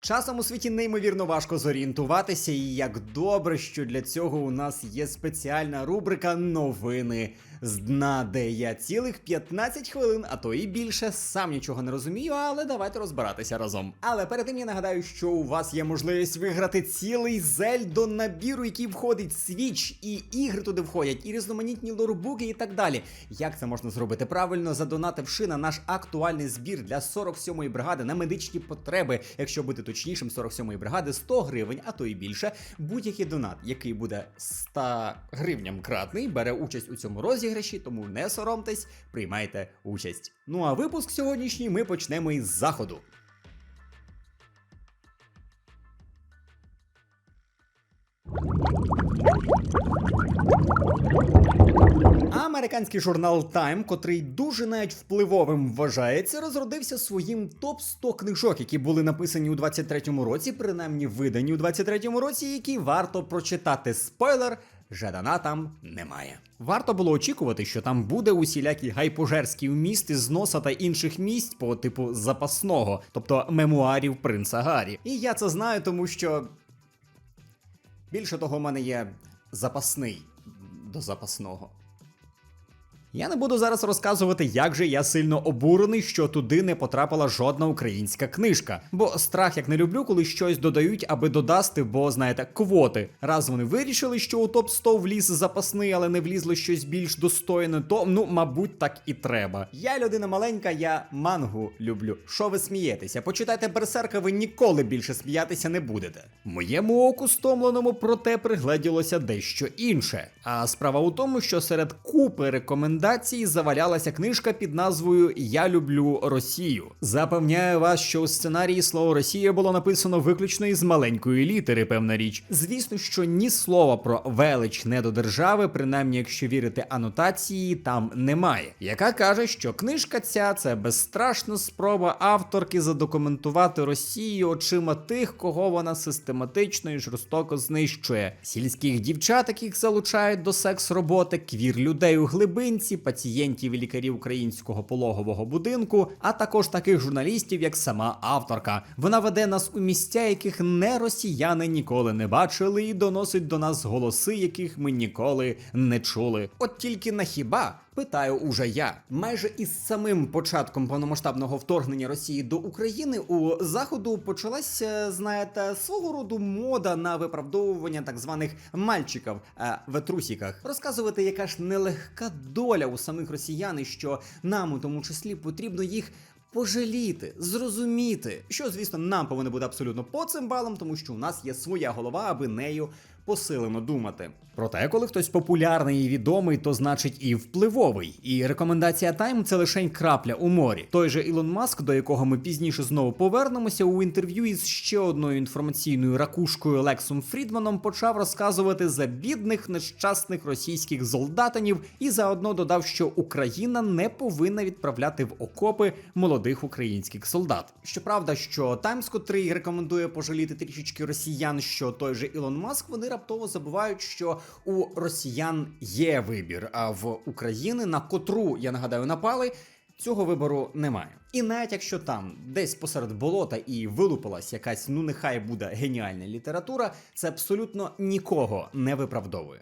Часом у світі неймовірно важко зорієнтуватися, і як добре, що для цього у нас є спеціальна рубрика Новини з дна, де я цілих 15 хвилин, а то і більше, сам нічого не розумію, але давайте розбиратися разом. Але перед тим я нагадаю, що у вас є можливість виграти цілий зельдо набіру, який входить свіч, і ігри туди входять, і різноманітні лорбуки і так далі. Як це можна зробити правильно, задонативши на наш актуальний збір для 47-ї бригади на медичні потреби, якщо бути точнішим, 47-ї бригади 100 гривень, а то і більше. Будь-який донат, який буде 100 гривням кратний, бере участь у цьому розіграші, тому не соромтесь, приймайте участь. Ну а випуск сьогоднішній ми почнемо із заходу. Американський журнал Time, котрий дуже навіть впливовим вважається, розродився своїм топ 100 книжок, які були написані у 23-му році, принаймні видані у 23-му році, які варто прочитати. Спойлер. Жадана там немає. Варто було очікувати, що там буде усілякі гайпожерські вміст з носа та інших місць по типу запасного, тобто мемуарів принца Гаррі. І я це знаю, тому що більше того, в мене є запасний до запасного. Я не буду зараз розказувати, як же я сильно обурений, що туди не потрапила жодна українська книжка. Бо страх як не люблю, коли щось додають, аби додасти, бо знаєте, квоти. Раз вони вирішили, що у топ 100 вліз запасний, але не влізло щось більш достойне, то ну, мабуть, так і треба. Я людина маленька, я мангу люблю. Що ви смієтеся? Почитайте берсерка, ви ніколи більше сміятися не будете. Моєму оку стомленому проте пригледілося дещо інше. А справа у тому, що серед купи рекомендацій завалялася книжка під назвою Я люблю Росію. Запевняю вас, що у сценарії слово Росія було написано виключно із маленької літери, певна річ. Звісно, що ні слова про велич не до держави, принаймні, якщо вірити анотації, там немає. Яка каже, що книжка ця це безстрашна спроба авторки задокументувати Росію очима тих, кого вона систематично і жорстоко знищує. Сільських дівчат, яких залучають до секс-роботи, квір людей у глибинці, пацієнтів і лікарів українського пологового будинку, а також таких журналістів, як сама авторка. Вона веде нас у місця, яких не росіяни ніколи не бачили, і доносить до нас голоси, яких ми ніколи не чули. От тільки на хіба. Питаю уже я. Майже із самим початком повномасштабного вторгнення Росії до України у заходу почалася, знаєте, свого роду мода на виправдовування так званих мальчиків е, в трусіках. Розказувати, яка ж нелегка доля у самих росіян, і що нам у тому числі потрібно їх. Пожаліти, зрозуміти, що звісно нам повинно бути абсолютно по цим балам, тому що у нас є своя голова, аби нею посилено думати. Проте, коли хтось популярний і відомий, то значить і впливовий. І рекомендація Time – це лише крапля у морі. Той же Ілон Маск, до якого ми пізніше знову повернемося, у інтерв'ю із ще одною інформаційною ракушкою Лексом Фрідманом почав розказувати за бідних нещасних російських солдатинів і заодно додав, що Україна не повинна відправляти в окопи молодих українських солдат. Щоправда, що Таймс, котрий рекомендує пожаліти трішечки росіян, що той же Ілон Маск, вони раптово забувають, що у росіян є вибір, а в України, на котру я нагадаю, напали. Цього вибору немає. І навіть якщо там десь посеред болота і вилупилась якась, ну нехай буде геніальна література, це абсолютно нікого не виправдовує.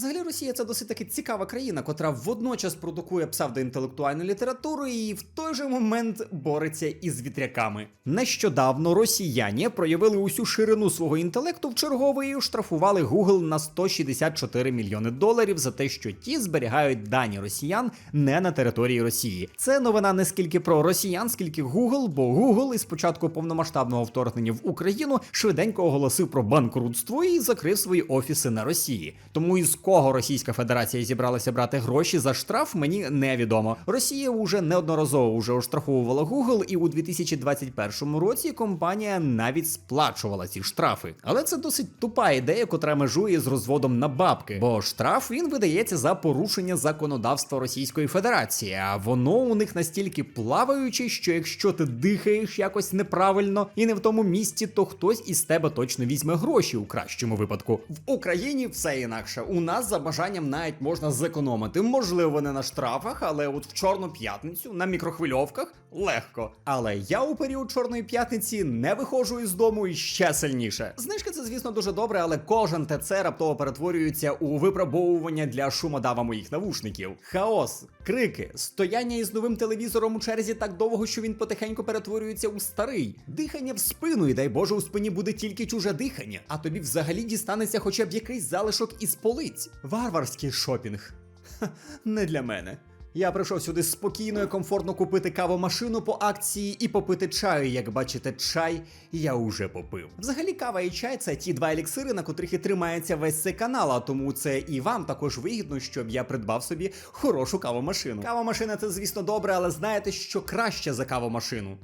Взагалі Росія це досить таки цікава країна, котра водночас продукує псевдоінтелектуальну літературу і в той же момент бореться із вітряками. Нещодавно росіяни проявили усю ширину свого інтелекту в чергове і штрафували Google на 164 мільйони доларів за те, що ті зберігають дані росіян не на території Росії. Це новина не скільки про росіян, скільки Google, бо Google із початку повномасштабного вторгнення в Україну швиденько оголосив про банкрутство і закрив свої офіси на Росії. Тому із кого Російська Федерація зібралася брати гроші за штраф, мені невідомо. Росія уже неодноразово вже оштрафовувала Google, і у 2021 році компанія навіть сплачувала ці штрафи. Але це досить тупа ідея, котра межує з розводом на бабки, бо штраф він видається за порушення законодавства законодавство Російської Федерації, а воно у них настільки плаваюче, що якщо ти дихаєш якось неправильно і не в тому місці, то хтось із тебе точно візьме гроші у кращому випадку. В Україні все інакше. У нас за бажанням навіть можна зекономити. Можливо, не на штрафах, але от в чорну п'ятницю на мікрохвильовках легко. Але я у період чорної п'ятниці не виходжу із дому і ще сильніше. Знижка це, звісно, дуже добре, але кожен ТЦ раптово перетворюється у випробовування для шумодава моїх навушників. Хаос, крики, стояння із новим телевізором у черзі так довго, що він потихеньку перетворюється у старий, дихання в спину, і дай Боже, у спині буде тільки чуже дихання, а тобі взагалі дістанеться хоча б якийсь залишок із полиць. Варварський шопінг. Ха, не для мене. Я прийшов сюди спокійно і комфортно купити кавомашину по акції і попити чаю. Як бачите, чай я уже попив. Взагалі, кава і чай це ті два еліксири, на котрих і тримається весь цей канал. А тому це і вам також вигідно, щоб я придбав собі хорошу кавомашину. Кавомашина це, звісно, добре, але знаєте, що краще за кавомашину?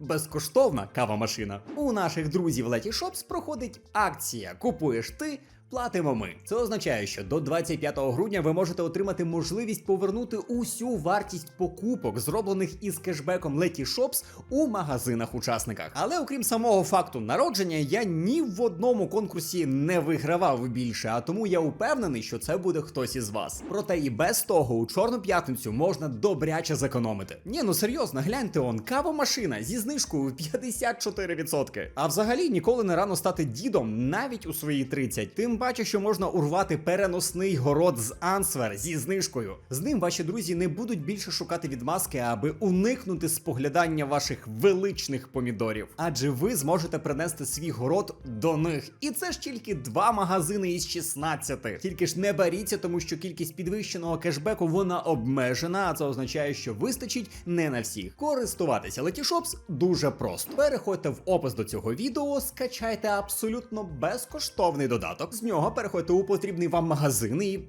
Безкоштовна кавомашина. У наших друзів Letty Shops проходить акція. Купуєш ти. Платимо ми. Це означає, що до 25 грудня ви можете отримати можливість повернути усю вартість покупок, зроблених із кешбеком Letty Shops у магазинах-учасниках. Але окрім самого факту народження, я ні в одному конкурсі не вигравав більше, а тому я упевнений, що це буде хтось із вас. Проте і без того у чорну п'ятницю можна добряче зекономити. Ні, ну серйозно, гляньте он, кавомашина зі знижкою 54%. А взагалі ніколи не рано стати дідом навіть у свої 30. Тим паче, що можна урвати переносний город з Ансвер зі знижкою. З ним ваші друзі не будуть більше шукати відмазки, аби уникнути споглядання ваших величних помідорів. Адже ви зможете принести свій город до них. І це ж тільки два магазини із 16. Тільки ж не баріться, тому що кількість підвищеного кешбеку вона обмежена, а це означає, що вистачить не на всіх. Користуватися Letyshops дуже просто. Переходьте в опис до цього відео, скачайте абсолютно безкоштовний додаток. Нього переходьте у потрібний вам магазин і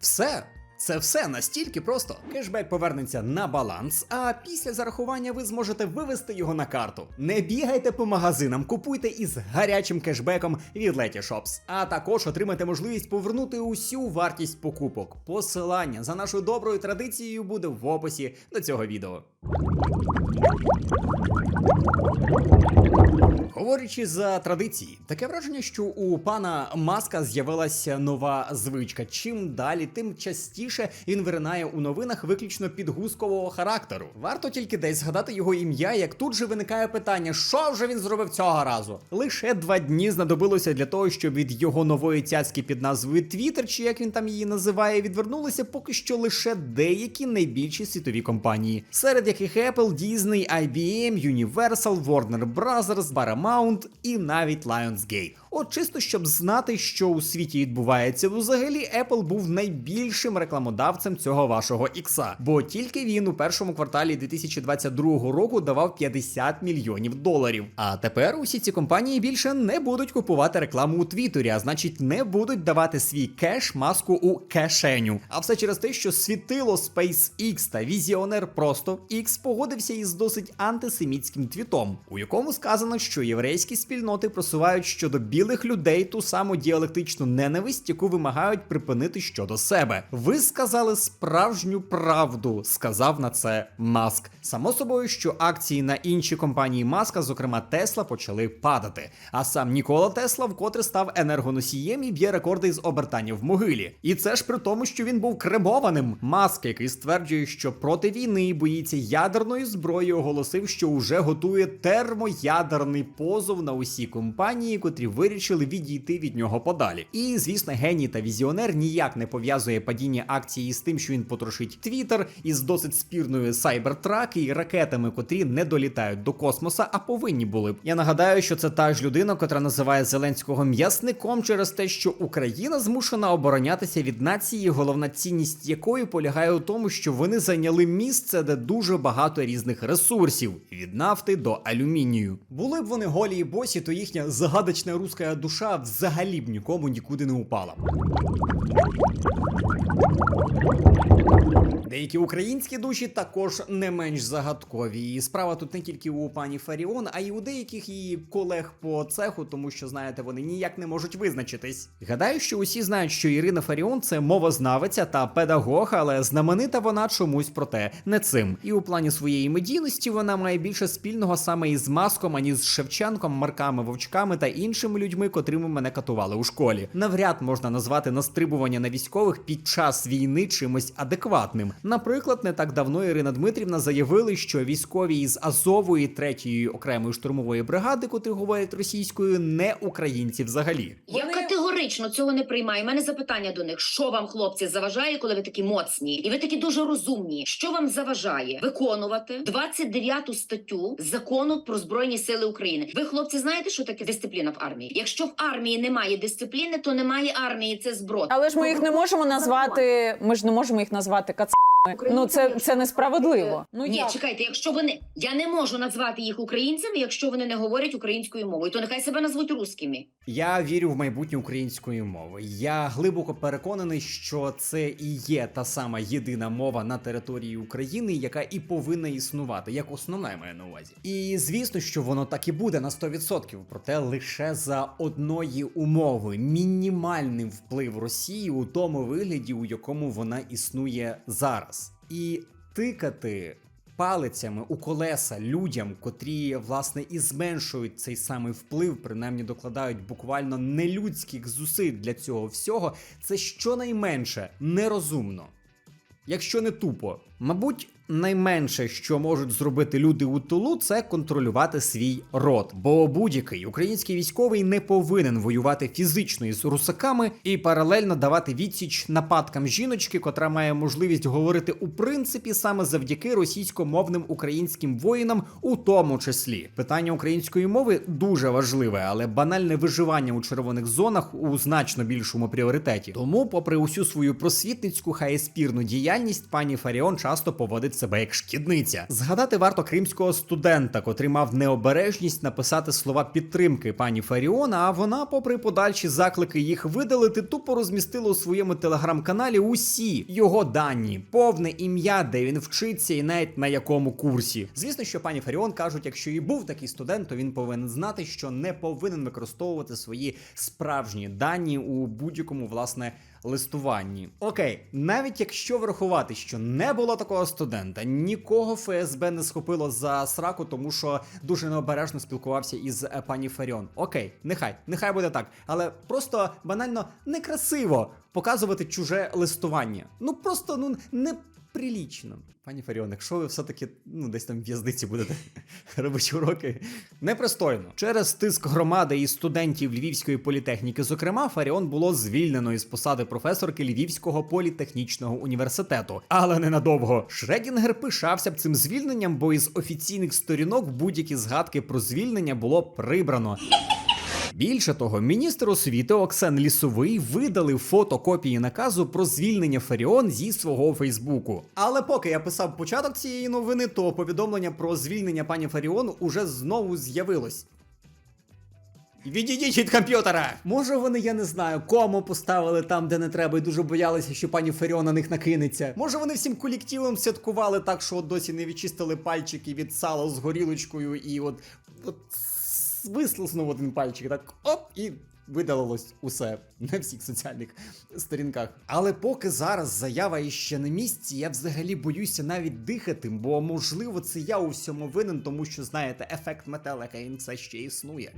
все. Це все настільки просто. Кешбек повернеться на баланс, а після зарахування ви зможете вивести його на карту. Не бігайте по магазинам, купуйте із гарячим кешбеком від Letty Shops. А також отримайте можливість повернути усю вартість покупок. Посилання за нашою доброю традицією буде в описі до цього відео. Говорячи за традиції, таке враження, що у пана Маска з'явилася нова звичка. Чим далі, тим частіше він виринає у новинах виключно підгузкового характеру. Варто тільки десь згадати його ім'я, як тут же виникає питання, що вже він зробив цього разу. Лише два дні знадобилося для того, щоб від його нової цяцьки під назвою Twitter, чи як він там її називає, відвернулися поки що лише деякі найбільші світові компанії, серед яких Apple, Disney, IBM, Universal, Warner Brothers, Paramount і навіть Lionsgate. От чисто щоб знати, що у світі відбувається, взагалі Apple був найбільшим рекламодавцем цього вашого ікса, бо тільки він у першому кварталі 2022 року давав 50 мільйонів доларів. А тепер усі ці компанії більше не будуть купувати рекламу у Твіттері, а значить, не будуть давати свій кеш маску у кишеню. А все через те, що світило SpaceX та візіонер просто X погодився із досить антисемітським твітом, у якому сказано, що єврейські спільноти просувають щодо білих людей ту саму діалектичну ненависть, яку вимагають припинити щодо себе. Ви сказали справжню правду, сказав на це Маск. Само собою, що акції на інші компанії Маска, зокрема Тесла, почали падати. А сам Нікола Тесла вкотре став енергоносієм і б'є рекорди з обертання в могилі. І це ж при тому, що він був кремованим. Маск, який стверджує, що проти війни боїться ядерної зброї, оголосив, що уже готує термоядерний позов на усі компанії, котрі вирішили відійти від нього подалі. І звісно, геній та візіонер ніяк не пов'язує падіння акції з тим, що він потрошить Твіттер із досить спірною Cybertruck і ракетами, котрі не долітають до космоса, а повинні були б. Я нагадаю, що це та ж людина, котра називає Зеленського м'ясником через те, що Україна змушена оборонятися від нації, головна цінність якої полягає у тому, що вони зайняли місце, де дуже багато різних ресурсів від нафти до алюмінію. Були б вони голі і босі, то їхня загадочна руська русська душа взагалі б нікому нікуди не упала. Деякі українські душі також не менш загадкові. І справа тут не тільки у пані Фаріон, а й у деяких її колег по цеху, тому що знаєте, вони ніяк не можуть визначитись. Гадаю, що усі знають, що Ірина Фаріон це мовознавиця та педагог, але знаменита вона чомусь проте не цим. І у плані своєї медійності вона має більше спільного саме із маском, ані з Шевченком, Марками, Вовчками та іншими людьми, котрими мене катували у школі. Навряд можна назвати настрибування на військових під час війни чимось адекватним. Наприклад, не так давно Ірина Дмитрівна заявили, що військові із Азової третьої окремої штурмової бригади, котрі говорять російською, не українці взагалі. Я Вони- категорично цього не приймаю. У мене запитання до них: що вам, хлопці, заважає, коли ви такі моцні, і ви такі дуже розумні. Що вам заважає виконувати 29 статтю закону про збройні сили України? Ви, хлопці, знаєте, що таке дисципліна в армії? Якщо в армії немає дисципліни, то немає армії. Це зброд. Але ж ми їх не можемо назвати. Ми ж не можемо їх назвати кацами. Ну це, це несправедливо. Ну Ні, як? чекайте, якщо вони я не можу назвати їх українцями, якщо вони не говорять українською мовою, то нехай себе назвуть русскими. Я вірю в майбутнє української мови. Я глибоко переконаний, що це і є та сама єдина мова на території України, яка і повинна існувати, як основна я маю на увазі. І звісно, що воно так і буде на 100%, проте лише за одної умови мінімальний вплив Росії у тому вигляді, у якому вона існує зараз. І тикати палицями у колеса людям, котрі власне і зменшують цей самий вплив, принаймні докладають буквально нелюдських зусиль для цього всього, це щонайменше нерозумно. Якщо не тупо, мабуть, найменше, що можуть зробити люди у тилу, це контролювати свій рот. Бо будь-який український військовий не повинен воювати фізично із русаками і паралельно давати відсіч нападкам жіночки, котра має можливість говорити у принципі саме завдяки російськомовним українським воїнам, у тому числі. Питання української мови дуже важливе, але банальне виживання у червоних зонах у значно більшому пріоритеті. Тому, попри усю свою просвітницьку хай спірну діяльність, пані Фаріон часто поводить себе як шкідниця. Згадати варто кримського студента, котрий мав необережність написати слова підтримки пані Фаріон, а вона, попри подальші заклики їх видалити, тупо розмістила у своєму телеграм-каналі усі його дані, повне ім'я, де він вчиться, і навіть на якому курсі. Звісно, що пані Фаріон кажуть, якщо і був такий студент, то він повинен знати, що не повинен використовувати свої справжні дані у будь-якому власне листуванні. Окей, навіть якщо врахувати, що не було такого студента, нікого ФСБ не схопило за сраку, тому що дуже необережно спілкувався із е, пані Феріон. Окей, нехай, нехай буде так, але просто банально некрасиво показувати чуже листування. Ну просто ну не. Прилічно. Пані Фаріон, якщо ви все-таки ну, десь там в в'язниці будете робити уроки, непристойно. Через тиск громади і студентів Львівської політехніки, зокрема, Фаріон було звільнено із посади професорки Львівського політехнічного університету. Але ненадовго. Шредінгер пишався б цим звільненням, бо із офіційних сторінок будь-які згадки про звільнення було прибрано. Більше того, міністр освіти Оксен Лісовий видалив фотокопії наказу про звільнення Фаріон зі свого Фейсбуку. Але поки я писав початок цієї новини, то повідомлення про звільнення пані Фаріон уже знову з'явилось. Відійдіть від комп'ютера! Може вони, я не знаю, кому поставили там, де не треба, і дуже боялися, що пані Фаріон на них накинеться. Може вони всім колективом святкували так, що от досі не відчистили пальчики від сала з горілочкою і от, от вислизнув один пальчик, так оп, і видалилось усе на всіх соціальних сторінках. Але поки зараз заява іще на місці, я взагалі боюся навіть дихати, бо можливо це я у всьому винен, тому що знаєте, ефект метелика він все ще існує.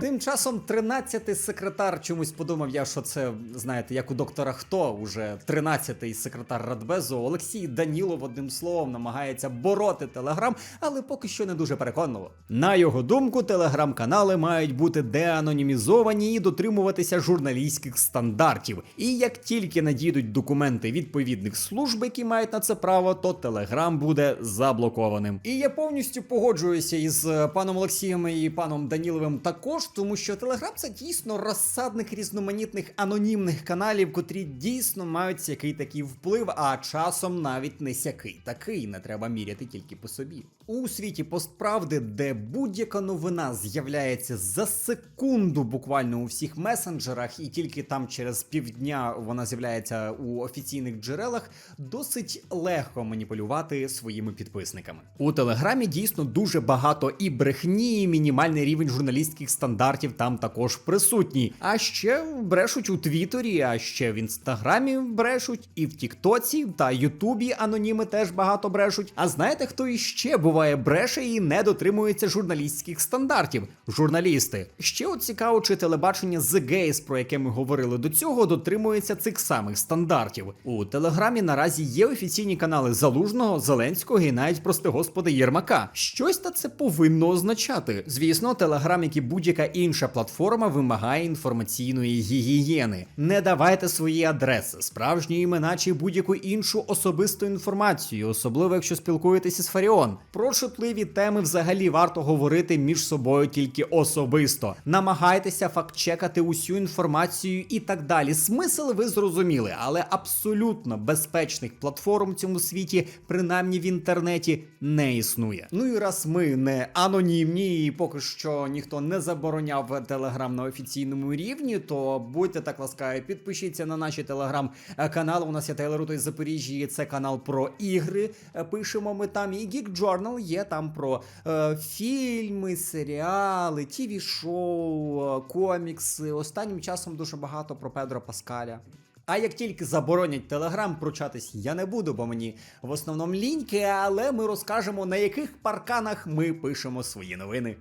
Тим часом 13-й секретар чомусь подумав я, що це, знаєте, як у доктора Хто, уже 13-й секретар Радбезу Олексій Данілов одним словом намагається бороти Телеграм, але поки що не дуже переконливо. На його його думку, телеграм-канали мають бути деанонімізовані і дотримуватися журналістських стандартів. І як тільки надійдуть документи відповідних служб, які мають на це право, то телеграм буде заблокованим. І я повністю погоджуюся із е, паном Олексієм і паном Даніловим також, тому що телеграм це дійсно розсадник різноманітних анонімних каналів, котрі дійсно мають який такий вплив, а часом навіть не сякий такий. Не треба міряти тільки по собі. У світі постправди, де будь-яка новина з'являється за секунду буквально у всіх месенджерах, і тільки там через півдня вона з'являється у офіційних джерелах, досить легко маніпулювати своїми підписниками. У телеграмі дійсно дуже багато і брехні, і мінімальний рівень журналістських стандартів там також присутній. А ще брешуть у Твіттері, а ще в інстаграмі брешуть, і в Тіктоці та Ютубі аноніми теж багато брешуть. А знаєте, хто іще буває бреше і не дотримується журналістських стандартів? Журналісти. Ще от цікаво, чи телебачення The Gaze, про яке ми говорили до цього, дотримується цих самих стандартів. У телеграмі наразі є офіційні канали Залужного, Зеленського і навіть прости господи Єрмака. Щось та це повинно означати. Звісно, телеграм, як і будь-яка інша платформа, вимагає інформаційної гігієни. Не давайте свої адреси, справжні імена чи будь-яку іншу особисту інформацію, особливо якщо спілкуєтеся з Фаріон. Про чутливі теми взагалі варто говорити між собою тільки особисто. Намагайтеся фактчекати усю інформацію і так далі. Смисл ви зрозуміли, але абсолютно безпечних платформ в цьому світі, принаймні в інтернеті, не існує. Ну і раз ми не анонімні, і поки що ніхто не забороняв телеграм на офіційному рівні, то будьте так ласкаві, підпишіться на наші телеграм-канали. У нас є Тейлор Руто із Запоріжжя, це канал про ігри. Пишемо ми там. І Geek Journal є там про е, фільми, серіали, тіві шоу, е, комікси. Останнім часом дуже багато про Педро Паскаля. А як тільки заборонять Телеграм, пручатись я не буду, бо мені в основному ліньки, але ми розкажемо на яких парканах ми пишемо свої новини.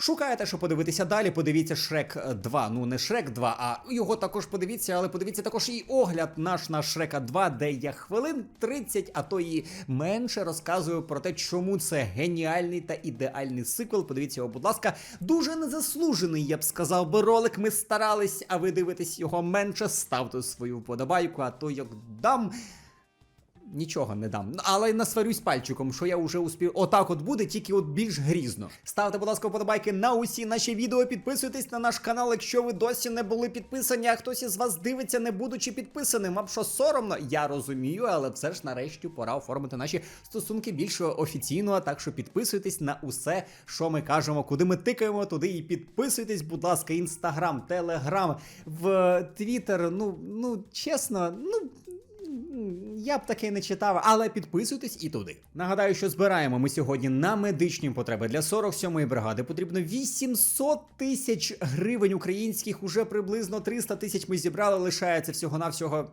Шукаєте, що подивитися далі? Подивіться Шрек 2. Ну не Шрек 2, а його також подивіться, але подивіться також і огляд наш на Шрека 2, де я хвилин 30, а то і менше розказую про те, чому це геніальний та ідеальний сиквел. Подивіться його, будь ласка, дуже незаслужений, я б сказав би ролик. Ми старались, а ви дивитесь його менше. Ставте свою вподобайку, а то як дам. Нічого не дам. Але насварюсь пальчиком, що я вже успів. Отак от буде, тільки от більш грізно. Ставте, будь ласка, вподобайки на усі наші відео. Підписуйтесь на наш канал, якщо ви досі не були підписані, а хтось із вас дивиться, не будучи підписаним. Вам що соромно? Я розумію, але все ж нарешті пора оформити наші стосунки більш офіційно. Так що підписуйтесь на усе, що ми кажемо, куди ми тикаємо, туди і підписуйтесь, будь ласка, інстаграм, телеграм, в твіттер. Ну, ну чесно, ну. Я б таке не читав, але підписуйтесь і туди. Нагадаю, що збираємо ми сьогодні на медичні потреби для 47-ї бригади. Потрібно 800 тисяч гривень українських. Уже приблизно 300 тисяч ми зібрали. Лишається всього навсього.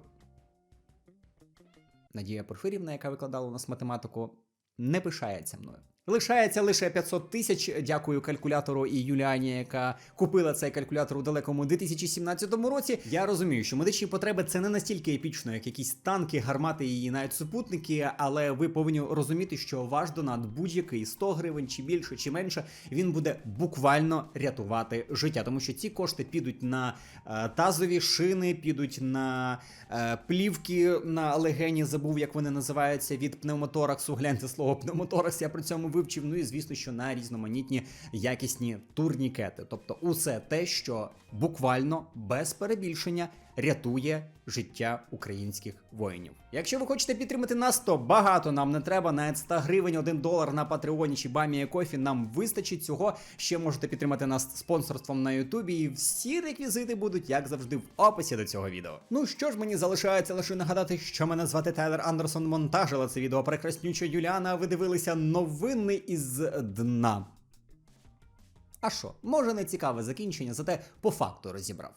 Надія Порфирівна, яка викладала у нас математику, не пишається мною. Лишається лише 500 тисяч. Дякую калькулятору і Юліані, яка купила цей калькулятор у далекому 2017 році. Я розумію, що медичні потреби це не настільки епічно, як якісь танки, гармати і навіть супутники. Але ви повинні розуміти, що ваш донат будь-який 100 гривень чи більше, чи менше, він буде буквально рятувати життя, тому що ці кошти підуть на е, тазові шини, підуть на е, плівки на легені. Забув, як вони називаються від пневмотораксу. Гляньте слово пневмоторакс. Я при цьому вивчив. Ну і звісно, що на різноманітні якісні турнікети. Тобто, усе те, що буквально без перебільшення рятує життя українських воїнів. Якщо ви хочете підтримати нас, то багато нам не треба. Навіть 100 гривень, 1 долар на Патреоні чи Бамі Кофі нам вистачить цього. Ще можете підтримати нас спонсорством на Ютубі. І всі реквізити будуть, як завжди, в описі до цього відео. Ну що ж, мені залишається лише нагадати, що мене звати Тайлер Андерсон. Монтажила це відео прекраснюча Юліана. Ви дивилися новини із дна. А що, може не цікаве закінчення, зате по факту розібрав.